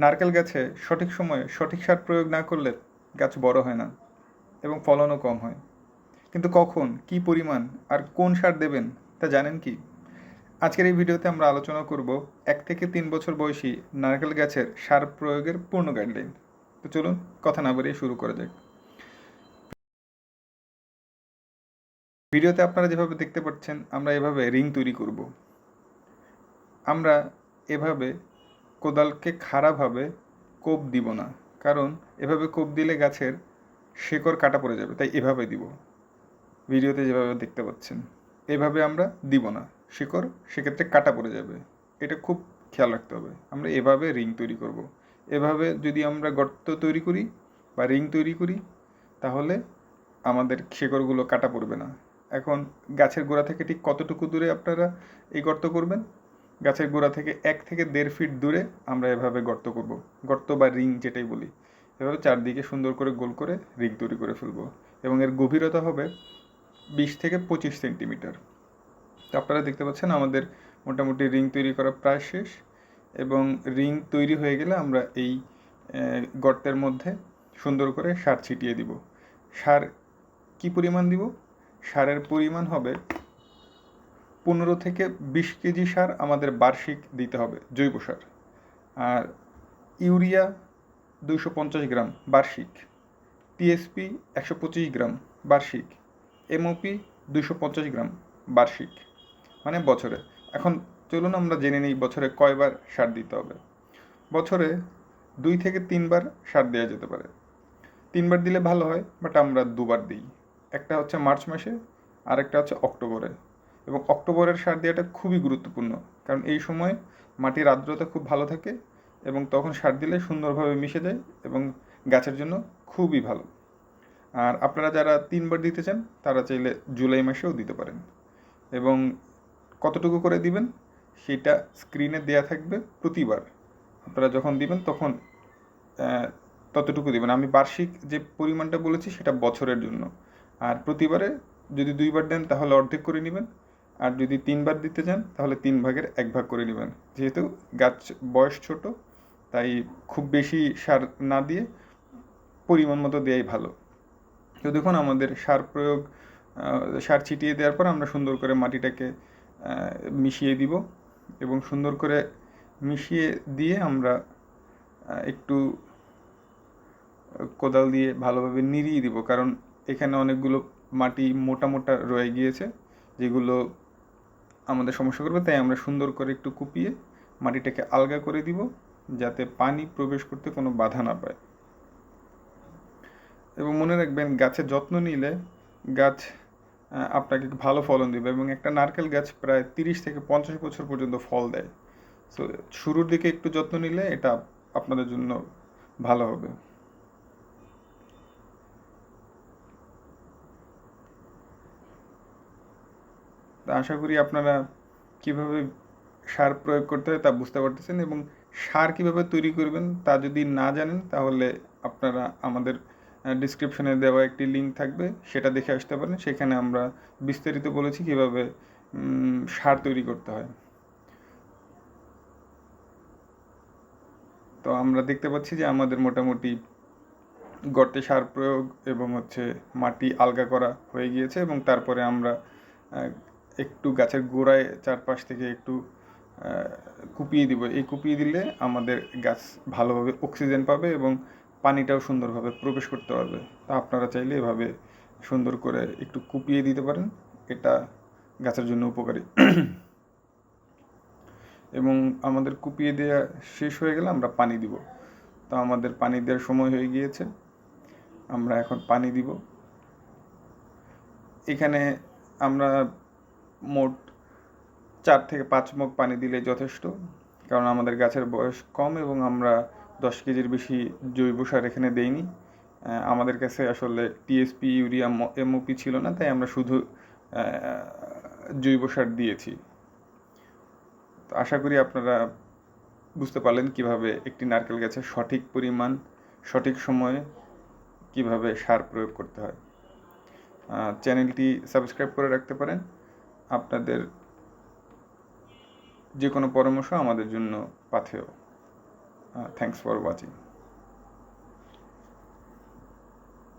নারকেল গাছে সঠিক সময়ে সঠিক সার প্রয়োগ না করলে গাছ বড় হয় না এবং ফলনও কম হয়। কিন্তু কখন, কি পরিমাণ আর কোন সার দেবেন তা জানেন কি? আজকের এই ভিডিওতে আমরা আলোচনা করব এক থেকে তিন বছর বয়সী নারকেল গাছের সার প্রয়োগের পূর্ণ গাইডলাইন তো চলুন কথা না বাড়িয়ে শুরু করা যাক। ভিডিওতে আপনারা যেভাবে দেখতে পাচ্ছেন, আমরা এভাবে রিং তৈরি করব। আমরা এভাবে কোদালকে খাড়াভাবে কোপ দিব না। কারণ এভাবে কোপ দিলে গাছের শেকড় কাটা পড়ে যাবে, তাই এভাবে দিব। ভিডিওতে যেভাবে দেখতে পাচ্ছেন, এভাবে আমরা দিব না। শিকড় সেক্ষেত্রে কাটা পড়ে যাবে। এটা খুব খেয়াল রাখতে হবে। আমরা এভাবে রিং তৈরি করব। এভাবে যদি আমরা গর্ত তৈরি করি বা রিং তৈরি করি, তাহলে আমাদের শেকড়গুলো কাটা পড়বে না। এখন গাছের গোড়া থেকে ঠিক কতটুকু দূরে আপনারা এই গর্ত করবেন? গাছের গোড়া থেকে এক থেকে দেড় ফিট দূরে আমরা এভাবে গর্ত করব। গর্ত বা রিং যেটাই বলি। এভাবে চারদিকে সুন্দর করে গোল করে রিং তৈরি করে ফেলব এবং এর গভীরতা হবে বিশ থেকে পঁচিশ সেন্টিমিটার। তো আপনারা দেখতে পাচ্ছেন আমাদের মোটামুটি রিং তৈরি করা প্রায় শেষ এবং রিং তৈরি হয়ে গেলে আমরা এই গর্তের মধ্যে সুন্দর করে সার ছিটিয়ে দিব। সার কি পরিমাণ দিব? সারের পরিমাণ হবে পনেরো থেকে বিশ কেজি সার আমাদের বার্ষিক দিতে হবে জৈব সার। আর ইউরিয়া দুশো পঞ্চাশ গ্রাম বার্ষিক, টিএসপি একশো পঁচিশ গ্রাম বার্ষিক, এমওপি দুশো পঞ্চাশ গ্রাম বার্ষিক মানে বছরে। এখন চলুন আমরা জেনে নিই বছরে কয়বার সার দিতে হবে। বছরে দুই থেকে তিনবার সার দেওয়া যেতে পারে। তিনবার দিলে ভালো হয়, বাট আমরা দুবার দিই। একটা হচ্ছে মার্চ মাসে আর একটা হচ্ছে অক্টোবরে। এবং অক্টোবরের সার দেওয়াটা খুবই গুরুত্বপূর্ণ। কারণ এই সময় মাটির আর্দ্রতা খুব ভালো থাকে এবং তখন সার দিলে সুন্দরভাবে মিশে যায় এবং গাছের জন্য খুবই ভালো। আর আপনারা যারা তিনবার দিতে চান, তারা চাইলে জুলাই মাসেও দিতে পারেন। এবং কতটুকু করে দিবেন, সেটা স্ক্রিনে দেয়া থাকবে প্রতিবার। আপনারা যখন দিবেন তখন ততটুকু দিবেন। আমি বার্ষিক যে পরিমাণটা বলেছি, সেটা বছরের জন্য। আর প্রতিবারে যদি দুইবার দেন, তাহলে অর্ধেক করে নেবেন। আর যদি তিনবার দিতে চান, তাহলে তিন ভাগের এক ভাগ করে নেবেন। যেহেতু গাছ বয়স ছোট, তাই খুব বেশি সার না দিয়ে পরিমাণ মতো দেওয়াই ভালো। তো দেখুন, আমাদের সার প্রয়োগ সার ছিটিয়ে দেওয়ার পর আমরা সুন্দর করে মাটিটাকে মিশিয়ে দিব এবং সুন্দর করে মিশিয়ে দিয়ে আমরা একটু, কোদাল দিয়ে ভালোভাবে নিড়িয়ে দিব। কারণ এখানে অনেকগুলো মাটি মোটা মোটা রয়ে গিয়েছে, যেগুলো আমাদের সমস্যা করবে, তাই আমরা সুন্দর করে একটু কুপিয়ে মাটিটাকে আলগা করে দিব, যাতে পানি প্রবেশ করতে কোনো বাধা না পায়। এবং মনে রাখবেন গাছের যত্ন নিলে গাছ আপনাকে ভালো ফলন দেবে এবং একটা নারকেল গাছ প্রায় তিরিশ থেকে পঞ্চাশ বছর পর্যন্ত ফল দেয়। সো শুরুর দিকে একটু যত্ন নিলে এটা আপনাদের জন্য ভালো হবে। আশা করি আপনারা কীভাবে সার প্রয়োগ করতে হয় তা বুঝতে পারতেছেন এবং সার কীভাবে তৈরি করবেন তা যদি না জানেন, তাহলে আপনারা আমাদের ডিসক্রিপশনে দেওয়া একটি লিঙ্ক থাকবে, সেটা দেখে আসতে পারেন। সেখানে আমরা বিস্তারিত বলেছি কীভাবে সার তৈরি করতে হয়। তো আমরা দেখতে পাচ্ছি যে আমাদের মোটামুটি গর্তে সার প্রয়োগ এবং হচ্ছে মাটি আলগা করা হয়ে গিয়েছে এবং তারপরে আমরা একটু গাছের গোড়ায় চারপাশ থেকে একটু কুপিয়ে দিব। এই কুপিয়ে দিলে আমাদের গাছ ভালোভাবে অক্সিজেন পাবে এবং পানিটাও সুন্দরভাবে প্রবেশ করতে পারবে। তা আপনারা চাইলে এভাবে সুন্দর করে একটু কুপিয়ে দিতে পারেন। এটা গাছের জন্য উপকারী। এবং আমাদের কুপিয়ে দেওয়া শেষ হয়ে গেলে আমরা পানি দিব। তো আমাদের পানি দেওয়ার সময় হয়ে গিয়েছে। আমরা এখন পানি দিব। এখানে আমরা মোট চার থেকে পাঁচ মুখ পানি দিলে যথেষ্ট, কারণ আমাদের গাছের বয়স কম এবং আমরা দশ কেজির বেশি জৈব সার এখানে দেইনি। আমাদের কাছে আসলে টিএসপি ইউরিয়া এমওপি ছিল না, তাই আমরা শুধু জৈব সার দিয়েছি। তো আশা করি আপনারা বুঝতে পারলেন কীভাবে একটি নারকেল গাছের সঠিক পরিমাণ, সঠিক সময়ে কীভাবে সার প্রয়োগ করতে হয়। চ্যানেলটি সাবস্ক্রাইব করে রাখতে পারেন। আপনাদের যে কোনো পরামর্শ আমাদের জন্য পাথেয়। Thanks for watching